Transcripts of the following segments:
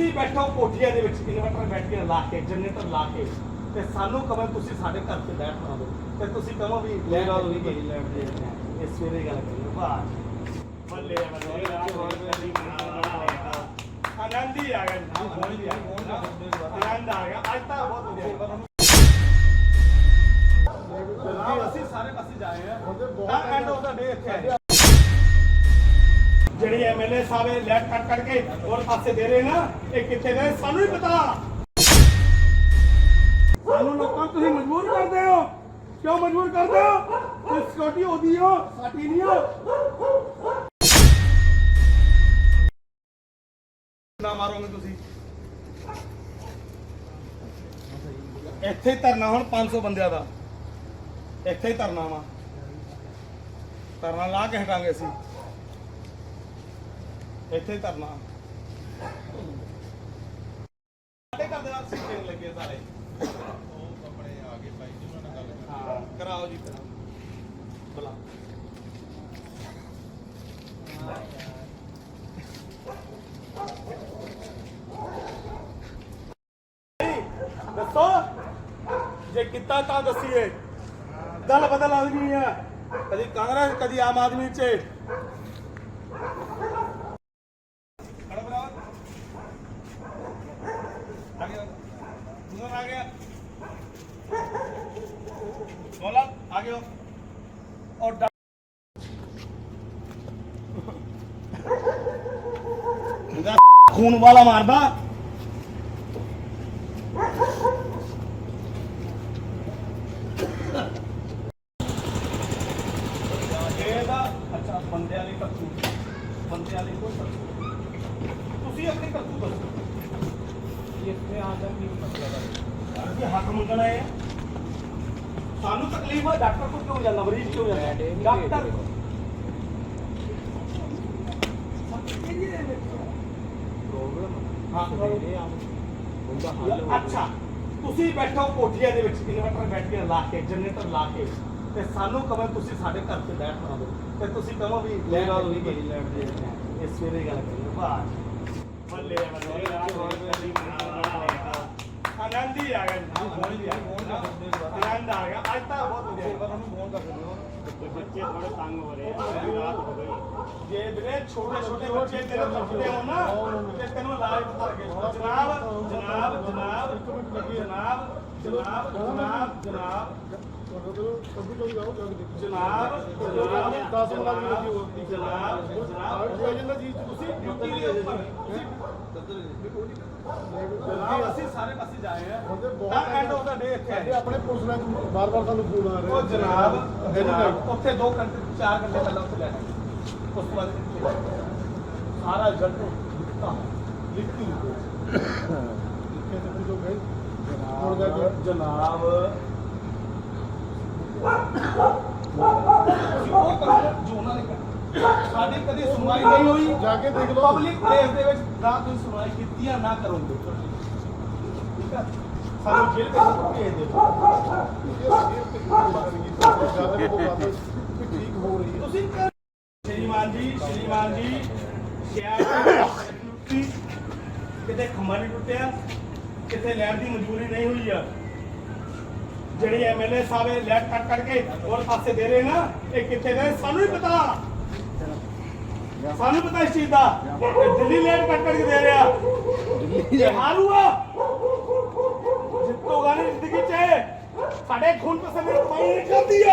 ਤੁਸੀਂ ਬੈਠੋ ਕੋਠੀਆਂ ਦੇ ਵਿੱਚ ਇਨਵਰਟਰ ਬੈਟਰੀਆਂ ਲਾ ਕੇ ਜਨਰੇਟਰ ਲਾ ਕੇ ਤੇ ਸਾਨੂੰ ਕਹੋ ਤੁਸੀਂ ਸਾਡੇ ਘਰ ਤੇ ਲੈਟ ਬਣਾ ਦਿਓ ਤੇ ਤੁਸੀਂ ਕਹੋ ਵੀ ਗੱਲ ਨਹੀਂ ਕਹੀ ਲੈਟ ਦੇ ਇਹ ਸਵੇਰੇ ਗੱਲ ਕਰੀ ਵਾਹ। ਬੱਲੇ ਬੱਲੇ ਆਨੰਦ ਹੀ ਆ ਗਿਆ। ਆਨੰਦ ਆ ਗਿਆ। ਅੱਜ ਤਾਂ ਬਹੁਤ ਵਧੀਆ। ਐਮਐਲਏ ਸਾਹਿਬ ਲੈਟ ਕੱਟ ਕੱਟ ਕੇ ਹੋਰ ਪਾਸੇ ਦੇ ਰਹੇ ਨਾ, ਇਹ ਕਿੱਥੇ ਗਏ ਸਾਨੂੰ ਹੀ ਪਤਾ। ਸਾਨੂੰ ਲੋਕਾਂ ਨੂੰ ਤੁਸੀਂ ਮਜਬੂਰ ਕਰਦੇ ਹੋ। ਕਿਉਂ ਮਜਬੂਰ ਕਰਦੇ ਹੋ? ਕੋਈ ਸਿਕਿਉਰਿਟੀ ਉਹਦੀ ਹੋ, ਸਾਡੀ ਨਹੀਂ ਹੋ। ਨਾ ਮਾਰੋਗੇ ਤੁਸੀਂ। ਇੱਥੇ ਧਰਨਾ ਹੁਣ 500 ਬੰਦਿਆਂ ਦਾ। ਇੱਥੇ ਹੀ ਧਰਨਾ ਵਾ। ਧਰਨਾ ਲਾ ਕੇ ਹਟਾਂਗੇ ਅਸੀਂ। ਇੱਥੇ ਧਰਨਾ। ਸਾਡੇ ਘਰ ਦੇ ਨਾਲ ਸਿੱਟੇ ਲੱਗੇ ਸਾਰੇ। ਉਹ ਆਪਣੇ ਆ ਗਏ ਭਾਈ ਜੀ ਉਹਨਾਂ ਨਾਲ ਗੱਲ ਹਾਂ। ਕਰਾਓ ਜੀ ਕਰਾਓ ਬੁਲਾ। ਦੱਸੋ। ਜੇ ਕੀਤਾ ਤਾਂ ਦੱਸੀਏ। ਦਲ ਬਦਲ ਆਦਮੀ ਆ। ਕਦੀ ਕਾਂਗਰਸ ਕਦੀ ਆਮ ਆਦਮੀ ਚ ਖੜਾ ਬਰਾਬਰ ਆ ਗਿਆ ਦੂਸਰਾ ਆ ਗਿਆ बोला आगे हो और डा- ਇਹਦਾ ਖੂਨ ਵਾਲਾ ਮਾਰਦਾ ਇਹਦਾ ਅੱਛਾ ਬੰਦੇ ਵਾਲੀ ਕੱਤੂ ਬੰਦੇ ਵਾਲੀ ਕੋਈ ਕੱਤੂ ਤੁਸੀਂ ਆਪਣੀ ਕੱਤੂ ਦੱਸੋ ਇੱਥੇ ਆ ਜਾਂਦੀ ਮਤਲਬ ਕਿ ਹੱਕ ਮੰਗਣਾ ਹੈ ਸਾਨੂੰ ਤਕਲੀਫ ਹੈ ਡਾਕਟਰ ਕੋਲ ਕਿਉਂ ਜਾਂਦਾ? ਮਰੀਜ਼ ਕਿਉਂ ਜਾਂਦਾ? ਡਾਕਟਰ ਅੱਛਾ ਤੁਸੀਂ ਬੈਠੋ ਕੋਠੀਆਂ ਦੇ ਵਿੱਚ ਇਨਵਰਟਰ ਬੈਟਰੀਆਂ ਲਾ ਕੇ ਜਨਰੇਟਰ ਲਾ ਕੇ ਤੇ ਸਾਨੂੰ ਕਹੋ ਤੁਸੀਂ ਸਾਡੇ ਘਰ ਤੇ ਲੈਟ ਬਣਾ ਦਿਓ ਤੇ ਤੁਸੀਂ ਕਹੋ ਵੀ ਇਹ ਗੱਲ ਨਹੀਂ। ਕਹੀ ਲੈਟ ਦੇ ਇਹ ਸਵੇਰੇ ਗੱਲ ਕਰੀ ਵਾਹ। ਬੱਲੇ ਬੱਲੇ ਆਨੰਦ ਹੀ ਆ ਗਿਆ। ਆਨੰਦ ਹੀ ਆ ਗਿਆ। ਆਨੰਦ ਆ ਗਿਆ ਅੱਜ ਤਾਂ ਬਹੁਤ ਵਧੀਆ ਫੋਨ ਕਰ ਦਿਓ। ਬੱਚੇ ਥੋੜੇ ਤੰਗ ਹੋ ਰਹੇ ਆ ਰਾਤ ਹੋ ਗਈ। ਜੇ ਵੀਰੇ ਛੋਟੇ ਛੋਟੇ ਬੱਚੇ ਤੇਰੇ ਤੱਕਦੇ ਹੋ ਨਾ ਤੇ ਤੈਨੂੰ ਇਲਾਜ ਪਤਾ ਲੱਗੇ ਜਨਾਬ ਜਨਾਬ ਜਨਾਬ ਜਨਾਬ ਜਨਾਬ ਜਨਾਬ ਜਨਾਬ। ਜਨਾਬ ਜਨਾਬ ਦਸ ਮਿੰਟ ਦੀ ਲੱਗੀ ਹੋਰ ਦੀ। ਜਨਾਬ ਜਨਾਬ ਤੁਸੀਂ ਡਿਊਟੀ ਦੇ ਉੱਪਰ ਜਨਾਬ ਅਸੀਂ ਸਾਰੇ ਪਾਸੇ ਜਾਏ ਆ। ਤਾਂ ਐਂਡ ਆਫ ਦਾ ਡੇ ਇੱਥੇ ਆਏ ਆਪਣੇ ਪੁਲਿਸ ਨਾਲ ਬਾਰ-ਬਾਰ ਸਾਨੂੰ ਫੋਨ ਆ ਰਹੇ ਉਹ ਜਨਾਬ ਜਨਾਬ ਉੱਥੇ 2 ਘੰਟੇ 4 ਘੰਟੇ ਪਹਿਲਾਂ ਉੱਥੇ ਲੈਣਾ ਉਸ ਤੋਂ ਬਾਅਦ ਇੱਥੇ ਲੈਣਾ। ਸਾਰਾ ਜੱਟ ਲਿਖਤਾ ਲਿਖਤੀ ਲਿਖੇ ਤੇ ਪੁੱਛੋ ਗਏ। ਹੁਣ ਜਾ ਕੇ ਜਨਾਬ ਤੁਸੀਂ ਉਹ ਕਰੋ ਜੋ ਉਹਨਾਂ ਨੇ ਕਰਨਾ ਸਾਡੀ ਕਦੀ ਸੁਣਵਾਈ ਨਹੀਂ ਹੋਈ। ਜਾ ਕੇ ਦੇਖ ਲਓ। ਪਬਲਿਕ ਪਲੇਸ ਦੇ ਵਿੱਚ ਨਾ ਤੁਸੀਂ ਸੁਣਵਾਈ ਕੀਤੀ ਆ ਨਾ ਕਰੋਗੇ। ਠੀਕ ਹੈ ਸਾਨੂੰ ਜੇਲ੍ਹ ਵਿੱਚ ਭੇਜ ਦਿਓ। ਠੀਕ ਹੋ ਰਹੀ ਹੈ ਤੁਸੀਂ ਕਰ- ਸ਼੍ਰੀਮਾਨ ਜੀ ਸ਼੍ਰੀਮਾਨ ਜੀ ਕਿਤੇ ਖੰਭਾ ਨਹੀਂ ਟੁੱਟਿਆ ਕਿਤੇ ਲੈਟ ਦੀ ਮਨਜ਼ੂਰੀ ਨਹੀਂ ਹੋਈ ਆ। ਜਿਹੜੇ ਐਮਐਲਏ ਸਾਹਿਬ ਲੈਟ ਕੱਟ ਕੱਟ ਕੇ ਹੋਰ ਪਾਸੇ ਦੇ ਰਹੇ ਨਾ ਇਹ ਕਿੱਥੇ ਗਏ? ਸਾਨੂੰ ਹੀ ਪਤਾ। ਸਾਨੂੰ ਪਤਾ ਇਸ ਚੀਜ਼ ਦਾ ਦਿੱਲੀ ਲੈਟ ਕੱਟ ਕੱਟ ਕੇ ਦੇ ਰਿਹਾ। ਇਹ ਹਾਰੂਆ ਜਿੱਤੋਗਾ ਨਹੀਂ ਜ਼ਿੰਦਗੀ 'ਚ। ਸਾਡੇ ਖੂਨ ਪਸੰਦ ਕਮਾਈ ਨਹੀਂ ਆ।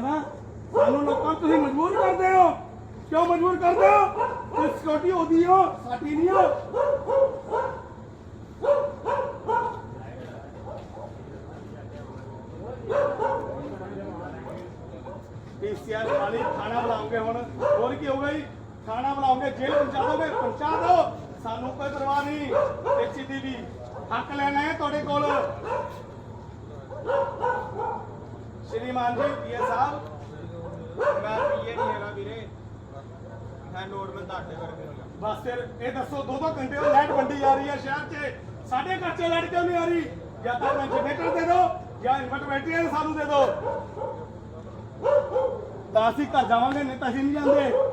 ਨਾ ਸਾਨੂੰ ਲੋਕਾਂ ਤੁਸੀਂ ਮਜਬੂਰ ਕਰਦੇ ਹੋ। ਕਿਉਂ ਮਜਬੂਰ ਕਰਦੇ ਹੋ? ਸਿਕਿਉਰਿਟੀ ਉਹਦੀ ਹੋ, ਸਾਡੀ ਨਹੀਂ ਹੋ। ਪੀਸੀਆਰ ਵਾਲੀ ਖਾਣਾ ਬਣਾਉਂਗੇ ਹੁਣ। ਹੋਰ ਕੀ ਹੋਊਗਾ ਜੀ? ਖਾਣਾ ਬਣਾਉਂਗੇ ਜੇਲ੍ਹ ਪਹੁੰਚਾ ਦੋਗੇ, ਪਹੁੰਚਾ ਦਿਓ। ਸਾਨੂੰ ਕੋਈ ਪਰਵਾਹ ਨਹੀਂ। ਇੱਕ ਦੀ ਵੀ। ਹੱਕ ਲੈਣਾ ਹੈ ਤੁਹਾਡੇ ਕੋਲ? ਸ਼੍ਰੀਮਾਨ ਜੀ, ਪੀਏ ਸਾਹਿਬ। ਮੈਂ ਪੀਏ ਨਹੀਂ ਹੈਗਾ ਵੀਰੇ। ਮੈਂ ਨੋਟ ਮੈਂ ਤੁਹਾਡੇ ਕਰਕੇ ਹੋਇਆ ਬਸ ਫਿਰ ਇਹ ਦੱਸੋ ਦੋ ਦੋ ਘੰਟੇ ਉਹ ਲਾਈਟ ਵੰਡੀ ਜਾ ਰਹੀ ਹੈ ਸ਼ਹਿਰ 'ਚ। ਸਾਡੇ ਘਰ 'ਚ ਲਾਈਟ ਕਿਉਂ ਨਹੀਂ ਆ ਰਹੀ? ਜਾਂ ਤਾਂ ਮੈਂ ਜਨਰੇਟਰ ਦੇ ਦਿਓ, ਜਾਂ ਇਨਵਰਟਰ ਬੈਟਰੀ ਸਾਨੂੰ ਦੇ ਦਿਓ। ਤਾਂ ਅਸੀਂ ਘਰ ਜਾਵਾਂਗੇ ਨਹੀਂ ਤਾਂ ਅਸੀਂ ਨਹੀਂ ਜਾਂਦੇ।